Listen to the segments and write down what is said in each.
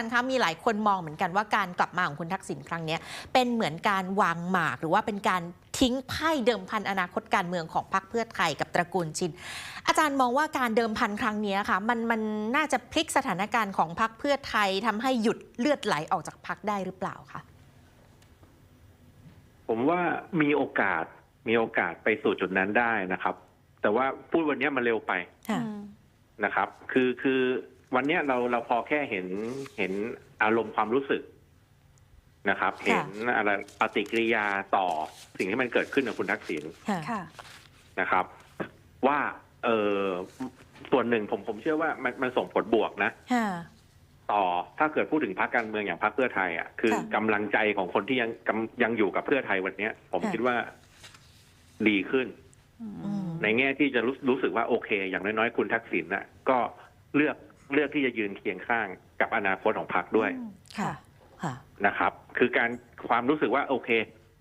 ารย์คะมีหลายคนมองเหมือนกันว่าการกลับมาของคุณทักษิณครั้งเนี้ยเป็นเหมือนการวางหมากหรือว่าเป็นการทิ้งไพ่เดิมพันอนาคตการเมืองของพรรคเพื่อไทยกับตระกูลชิน อาจารย์มองว่าการเดิมพันครั้งเนี้ยค่ะมันมันน่าจะพลิกสถานการณ์ของพรรคเพื่อไทยทำให้หยุดเลือดไหลออกจากพรรคได้หรือเปล่าคะผมว่ามีโอกาสมีโอกาสไปสู่จุดนั้นได้นะครับ แต่ว่าพูดวันนี้มันเร็วไปค่ะนะครับ คือคือ วันเนี้ยเราเราพอแค่เห็นเห็นอารมณ์ความรู้สึกนะครับ เห็นอะไรปฏิกิริยาต่อสิ่งที่มันเกิดขึ้นกับคุณทักษิณค่ะค่ะนะครับ ว่าเออส่วนหนึ่งผมผมเชื่อว่ามันมันส่งผลบวกนะค่ะต่อถ้าเกิดพูดถึงพรรคการเมืองอย่างพรรคเพื่อไทยอะคือค่ะกำลังใจของคนที่ยังกำยังอยู่กับเพื่อไทยวันเนี้ย ผมค่ะคิดว่าดีขึ้นอืมในแง่ที่จะรู้รู้สึกว่าโอเค อย่างน้อยๆ คุณทักษิณน่ะ ก็เลือก เลือกที่จะยืนเคียงข้างกับอนาคตของพรรคด้วยค่ะค่ะนะครับ คือการความรู้สึกว่าโอเค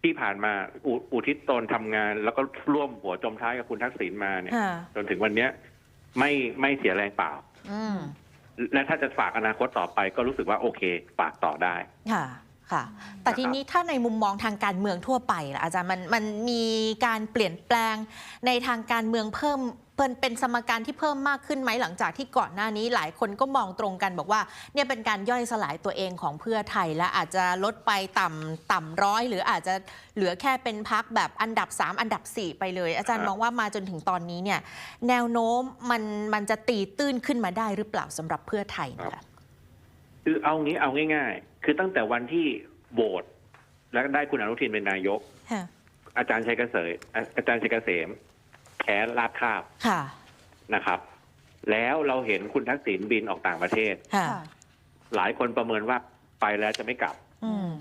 ที่ผ่านมาอุอุทิศตนทำงาน แล้วก็ร่วมหัวจมท้ายกับคุณทักษิณมาเนี่ยค่ะจนถึงวันเนี้ยไม่ไม่เสียแรงเปล่าอืมและถ้าจะฝากอนาคตต่อไปก็รู้สึกว่าโอเค ฝากต่อได้ ค่ะค่ะ แต่ทีนี้ถ้าในมุมมองทางการเมืองทั่วไปล่ะอาจารย์มันมันมีการเปลี่ยนแปลงในทางการเมืองเพิ่ม เป็นเป็นสมการที่เพิ่มมากขึ้นไหมหลังจากที่ก่อนหน้านี้หลายคนก็มองตรงกันบอกว่าเนี่ยเป็นการย่อยสลายตัวเองของเพื่อไทยและอาจจะลดไปต่ำต่ำร้อย หรืออาจจะเหลือแค่เป็นพักแบบอันดับ 3 อันดับ 4 ไปเลย อาจารย์ครับมองว่ามาจนถึงตอนนี้เนี่ยแนวโน้มมันมันจะตีตื้นขึ้นมาได้หรือเปล่าสำหรับเพื่อไทยนะคะคือเอางี้เอาง่าย ๆ คือตั้งแต่วันที่โหวตแล้วได้คุณอนุทินเป็นนายกค่ะอาจารย์ชัยเกษมอาอาจารย์ชัยเกษม แพ้ลาดคาบค่ะ นะครับ แล้วเราเห็นคุณทักษิณบินออกต่างประเทศ ค่ะ หลายคนประเมินว่าไปแล้วจะไม่กลับ อืม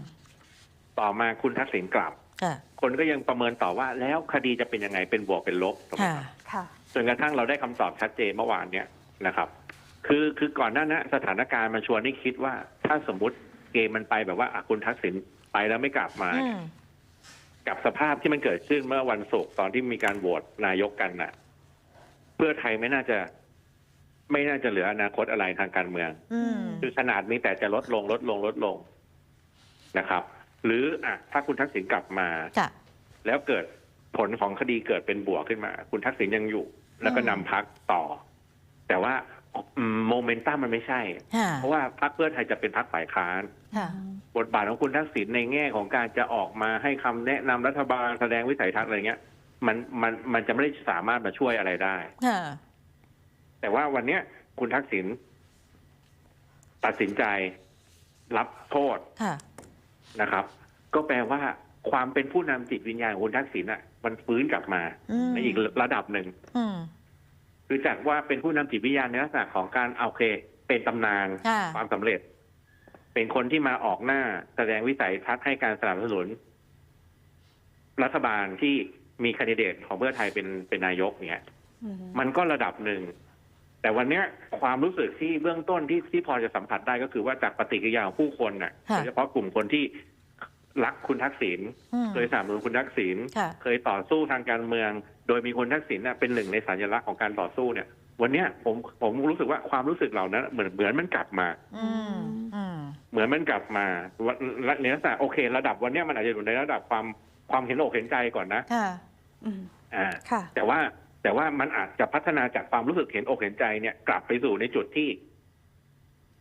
ต่อมาคุณทักษิณกลับ ค่ะ คนก็ยังประเมินต่อว่าแล้วคดีจะเป็นยังไงเป็นบวกเป็นลบถูกไหมค่ะ ครับค่ะ จนกระทั่งเราได้คำตอบชัดเจนเมื่อวานเนี่ยนะครับ คือคือก่อนหน้านั้นสถานการณ์มันชวนให้คิดว่า ถ้าสมมติเกมมันไปแบบว่าอะคุณทักษิณไปแล้วไม่กลับมาอืเนี่ย ม กับสภาพที่มันเกิดขึ้นเมื่อวันศุกร์ตอนที่มีการโหวตนายกกันน่ะ เพื่อไทยไม่น่าจะ ไม่น่าจะเหลืออนาคตอะไรทางการเมืองอืมคือขนาดมีแต่จะลดลงลดลงลดลงนะครับ หรืออะถ้าคุณทักษิณกลับมาค่ะแล้วเกิดผลของคดีเกิดเป็นบวกขึ้นมา คุณทักษิณยังอยู่ แล้วก็อืมนำพักต่อ แต่ว่าโมเมนตัมมันไม่ใช่ค่ะเพราะว่าพักเพื่อไทยจะเป็นพักฝ่ายค้านค่ะ บทบาทของคุณทักษิณในแง่ของการจะออกมาให้คำแนะนำรัฐบาลแสดงวิสัยทัศน์อะไรเงี้ย มันมันมันจะไม่ได้สามารถมาช่วยอะไรได้ค่ะแต่ว่าวันเนี้ยคุณทักษิณตัดสินใจรับโทษค่ะนะครับ ก็แปลว่าความเป็นผู้นำจิตวิญญาณของคุณทักษิณอะ มันฟื้นกลับมาอืมในอีกระดับหนึ่งอืมคือจากว่าเป็นผู้นำจิตวิญญาณในลักษณะของการเอาโอเค เป็นตำนานค่ะความสำเร็จ เป็นคนที่มาออกหน้าแสดงวิสัยทัศน์ให้การสนับสนุน รัฐบาลที่มีคนดิเดตของเพื่อไทยเป็นเป็นนายกเนี่ยมันก็ระดับหนึ่ง แต่วันเนี้ยความรู้สึกที่เบื้องต้นที่ที่พอจะสัมผัสได้ก็คือว่าจากปฏิกิริยาของผู้คนน่ะค่ะโดยเฉพาะกลุ่มคนที่รักคุณทักษิณอืมเคยสนับสนุนคุณทักษิณค่ะเคยต่อสู้ทางการเมือง โดยมีคุณทักษิณน่ะเป็นหนึ่งในสัญลักษณ์ของการต่อสู้เนี่ย วันเนี้ยผมผมรู้สึกว่าความรู้สึกเหล่านั้นเหมือนเหมือนมันกลับมา อืมอืม เหมือนมันกลับมาวันในลักษณะโอเค ระดับวันเนี้ยมันอาจจะอยู่ในระดับความความเห็นอกเห็นใจก่อนนะค่ะอืมอ่าค่ะแต่ว่าแต่ว่ามันอาจจะพัฒนาจากความรู้สึกเห็นอกเห็นใจเนี่ย กลับไปสู่ในจุดที่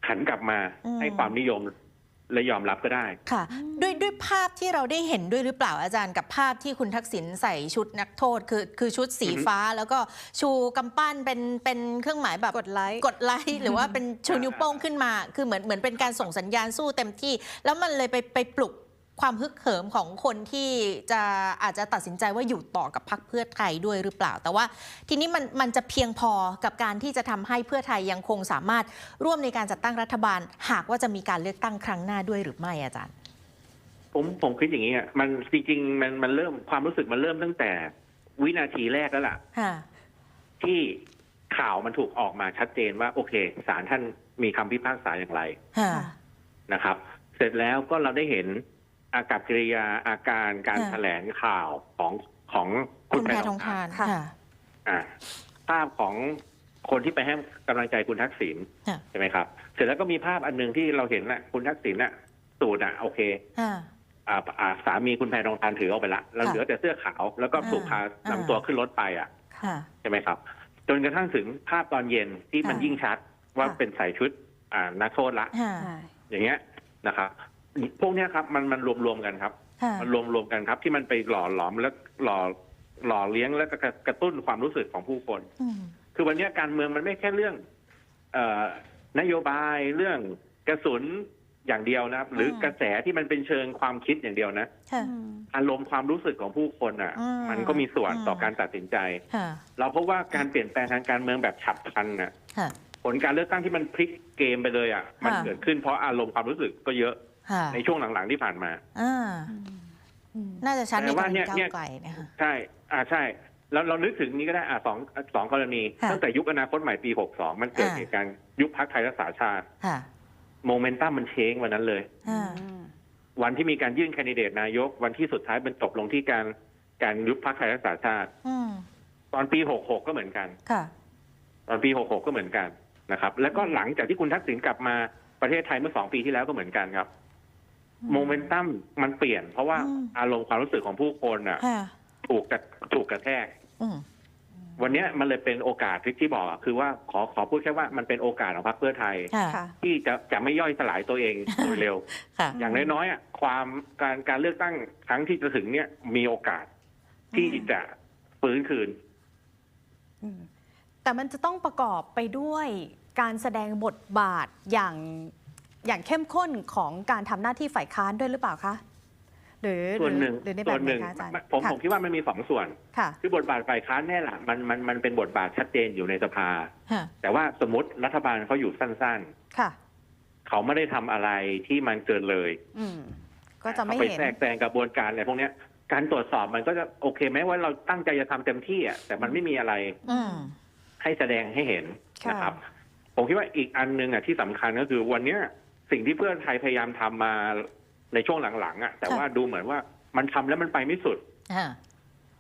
ขันกลับมาอืมให้ความนิยม และยอมรับก็ได้ ค่ะ ด้วยด้วยภาพที่เราได้เห็นด้วยหรือเปล่าอาจารย์กับภาพที่คุณทักษิณใส่ชุดนักโทษ คือคือชุดสีอือฮึฟ้าแล้วก็ชูกำปั้นเป็นเป็นเครื่องหมายแบบกดไลค์กดไลค์หรือว่าเป็นชูนิ้วโป้งขึ้นมา คือเหมือนเหมือนเป็นการส่งสัญญาณสู้เต็มที่ แล้วมันเลยไปไปปลุก ความฮึกเหิมของคนที่จะอาจจะตัดสินใจว่าอยู่ต่อกับพรรคเพื่อไทยด้วยหรือเปล่า แต่ว่าทีนี้มันมันจะเพียงพอกับการที่จะทำให้เพื่อไทยยังคงสามารถร่วมในการจัดตั้งรัฐบาล หากว่าจะมีการเลือกตั้งครั้งหน้าด้วยหรือไม่อาจารย์ ผมผมคิดอย่างนี้อะมันจริงๆมันมันเริ่มความรู้สึกมันเริ่มตั้งแต่วินาทีแรกแล้วล่ะค่ะที่ข่าวมันถูกออกมาชัดเจนว่า โอเคศาลท่านมีคำพิพากษาอย่างไรค่ะนะครับ เสร็จแล้วก็เราได้เห็น อากับกิริยาอาการการค่ะแถลงข่าวของของคุคุณณแพแพททอองงทาทานนค่ะค่ะอ่าภาพของคนที่ไปให้กำลังใจคุณทักษิณค่ะใช่ไหมครับ เสร็จแล้วก็มีภาพอันหนึ่งที่เราเห็นน่ะ คุณทักษิณน่ะสูตรอะโอเคค่ะอ่าอ่าสามีคุณแพรทองทานถือเอาไปละแล้วค่ะเหลือแต่เสื้อขาว แล้วก็อ่าถูกพาอ่านำตัวขึ้นรถไปอะค่ะใช่ไหมครับ จนกระทั่งถึงภาพตอนเย็นที่มันค่ะยิ่งชัดว่าค่ะเป็นใส่ชุด อ่านักโทษละค่ะใช่อย่างเงี้ยนะครับ พวกเนี้ยครับมันมันรวมรวมๆกันครับ ค่ะมันรวมรวมๆกันครับที่มันไปหล่อหลอมและหล่อหล่อเลี้ยงและก็กระกระตุ้นความรู้สึกของผู้คน อืมคือวันเนี้ยการเมืองมันไม่แค่เรื่องเอ่อนโยบายเรื่องกระสุนอย่างเดียวนะครับ หรืออกระแสที่มันเป็นเชิงความคิดอย่างเดียวนะ ค่ะ อืม อารมณ์ความรู้สึกของผู้คนอะ อืมมันก็มีส่วนอืม ต่อการตัดสินใจ ค่ะเราพบว่าการเปลี่ยนแปลงทางการเมืองแบบฉับพลันน่ะค่ะ ผลการเลือกตั้งที่มันพลิกเกมไปเลยอะ มันค่ะ เกิดขึ้นเพราะอารมณ์ความรู้สึกก็เยอะค่ะ ในช่วงหลังๆที่ผ่านมาอ่าอืมน่าจะชัดในแต่กรว่าณีเนี่ยก้าเนี่วยไกลนะคะใช่อ่าใช่แล้วเรานึกถึงนี้ก็ได้อ่าสองสองกรณีค่ะตั้งแต่ยุคอนาคตใหม่ปีหกสองมันเกิดอ่าเหตุการณ์ยุบพักไทยรักษาชาติค่ะโมเมนตัมมันเชงวันนั้นเลยอ่าวันที่มีการยื่นแคนดิเดตนายก วันที่สุดท้ายมันจบลงที่การการยุบพักไทยรักษาชาติอืมตอนปีหกหกก็เหมือนกันค่ะตอนปีหกหกก็เหมือนกันนะครับ แล้วก็หลังจากที่คุณทักษิณกลับมาประเทศไทยเมื่อสองปีที่แล้วก็เหมือนกันครับ โมเมนตัมมันเปลี่ยน เพราะว่าอืม อารมณ์ความรู้สึกของผู้คนอะ ค่ะ ถูกกระถูกกระแทก อืม วันเนี้ยมันเลยเป็นโอกาสที่ที่บอกอะคือว่าขอขอพูดแค่ว่ามันเป็นโอกาสของพรรคเพื่อไทย ค่ะ ค่ะ ที่จะจะไม่ย่อยสลายตัวเองโดยเร็ว ค่ะ อย่างน้อยๆอะความการการเลือกตั้งครั้งที่จะถึงเนี่ยมีโอกาสที่อืมจะฟื้นคืน อืมแต่มันจะต้องประกอบไปด้วยการแสดงบทบาทอย่าง อย่างเข้มข้นของการทำหน้าที่ฝ่ายค้านด้วยหรือเปล่าคะหรือส่วนหนึ่งรือในแบส่วบนไหหนนึ่งคะอาจารย์ผมค่ะผมคิดว่ามันมีสองส่วนค่ะคือบทบาทฝ่ายค้านแน่ละมันมันมันเป็นบทบาทชัดเจนอยู่ในสภาค่ะแต่ว่าสมมติรัฐบาลเขาอยู่สั้นค่ะๆเขาไม่ได้ทำอะไรที่มันเกินเลย อืมก็จะไม่เขาไปเห็นแทรกแซงกระบวนการอะไรพวกเนี้ยการตรวจสอบมันก็จะโอเคไหมว่าเราตั้งใจจะทำเต็มที่อะแต่มันไม่มีอะไรอืมให้แสดงให้เห็นค่ะนะครับ ผมคิดว่าอีกอันหนึงอะที่สำคัญก็คือวันเนี้ย สิ่งที่เพื่อนไทยพยายามทำมาในช่วงหลังๆอะ แต่ค่ะว่าดูเหมือนว่ามันทำแล้วมันไปไม่สุดค่ะ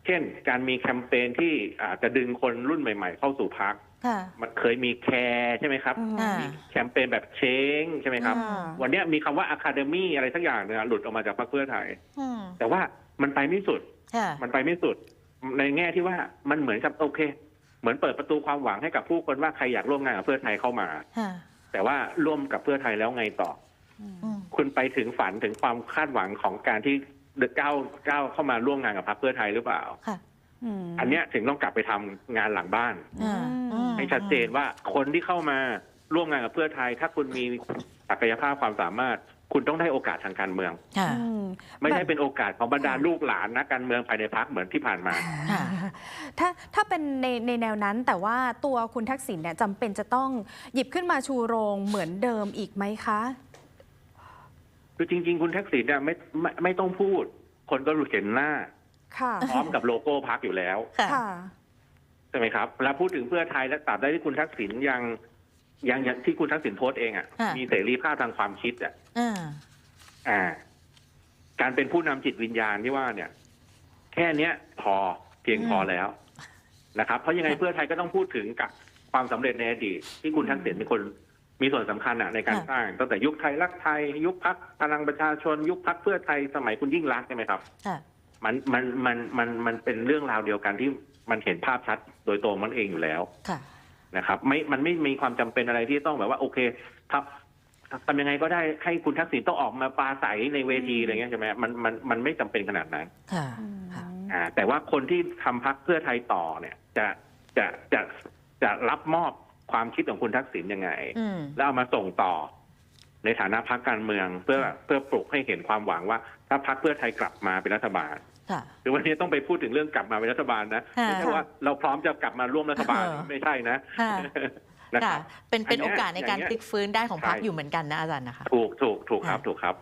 เช่น การมีแคมเปญที่อาจจะดึงคนรุ่นใหม่ ๆ เข้าสู่พักค่ะมันเคยมีแคร์ใช่ไหมครับอืมอ่ามีแคมเปญแบบเชงใช่ไหมครับอืมวันเนี้ยมีคำว่าอะคาเดมี่อะไรสักอย่างเนี่ยหลุดออกมาจากพรรคเพื่อไทยอืมแต่ว่ามันไปไม่สุดค่ะมันไปไม่สุด ในแง่ที่ว่ามันเหมือนกับโอเค เหมือนเปิดประตูความหวังให้กับผู้คนว่าใครอยากร่วมงานกับเพื่อไทยเข้ามาค่ะ แต่ว่าร่วมกับเพื่อไทยแล้วไงต่ออืมคุณไปถึงฝันถึงความคาดหวังของการที่ก้าวก้าวเข้ามาร่วมงานกับพรรคเพื่อไทยหรือเปล่าค่ะมอันเนี้ยถึงต้องกลับไปทำงานหลังบ้านอ่าอืมให้ชัดเจนว่าคนที่เข้ามาร่วมงานกับเพื่อไทย ถ้าคุณมีศักยภาพความสามารถ คุณต้องได้โอกาสทางการเมือง ค่ะอืมไม่ได้แบบเป็นโอกาสของบรรดาลูกหลานนักการเมืองภายในพรรคเหมือนที่ผ่านมา ค่ะ ถ้าถ้าเป็นในในแนวนั้นแต่ว่าตัวคุณทักษิณเนี่ยจำเป็นจะต้องหยิบขึ้นมาชูโรงเหมือนเดิมอีกไหมคะ คือจริง ๆ คุณทักษิณเนี่ยไม่ไม่ไม่ต้องพูด คนก็รู้เห็นหน้า ค่ะ พร้อมกับโลโก้พักอยู่แล้ว ค่ะ ค่ะ ใช่ไหมครับเวลาพูดถึงเพื่อไทยและตราบใดที่คุณทักษิณยัง ยังยังที่คุณทักษิณโพสต์เองอะค่ะ มีเสรีภาพทางความคิดอะ อ่าอ่า การเป็นผู้นำจิตวิญญาณที่ว่าเนี่ย แค่เนี้ยพอเพียงพอแล้วนะครับ เพราะยังไงเพื่อไทยก็ต้องพูดถึงกับความสำเร็จในอดีตที่คุณทักษิณเป็นคนมีส่วนสำคัญอะในการสร้างตั้งแต่ยุคไทยรักไทย ยุคพักพลังประชาชน ยุคพักเพื่อไทยสมัยคุณยิ่งรักษณ์ใช่ไหมครับ ค่ะมันมันมันมันมันเป็นเรื่องราวเดียวกันที่มันเห็นภาพชัดโดยตรงมันเองอยู่แล้ว ค่ะ นะครับไม่มันไม่มีความจำเป็นอะไรที่ต้องแบบว่าโอเคครับทำยังไงก็ได้ให้คุณทักษิณต้องออกมาปราศัยในเวทีอะไรเงี้ยใช่ไหมมันมันมันไม่จำเป็นขนาดนั้น ค่ะ ค่ะ อ่าแต่ว่าคนที่ทำพักเพื่อไทยต่อเนี่ยจะจะจะจะรับมอบความคิดของคุณทักษิณยังไง อืม แล้วเอามาส่งต่อในฐานะพักการเมืองเพื่อเพื่อปลุกให้เห็นความหวังว่า ถ้าพักเพื่อไทยกลับมาเป็นรัฐบาลค่ะ คือวันนี้ต้องไปพูดถึงเรื่องกลับมาเป็นรัฐบาลนะค่ะไม่ใช่ว่าเราพร้อมจะกลับมาร่วมรัฐบาลเออไม่ใช่นะค่ะนะคค่ะรับเป็นเป็นอันเนี้โอยกาสในการอย่างเงี้ยพลิกฟื้นได้ของพรรคใช่อยู่เหมือนกันนะอาจารย์นะคะ ถูกถูกถูกครับถูกครับ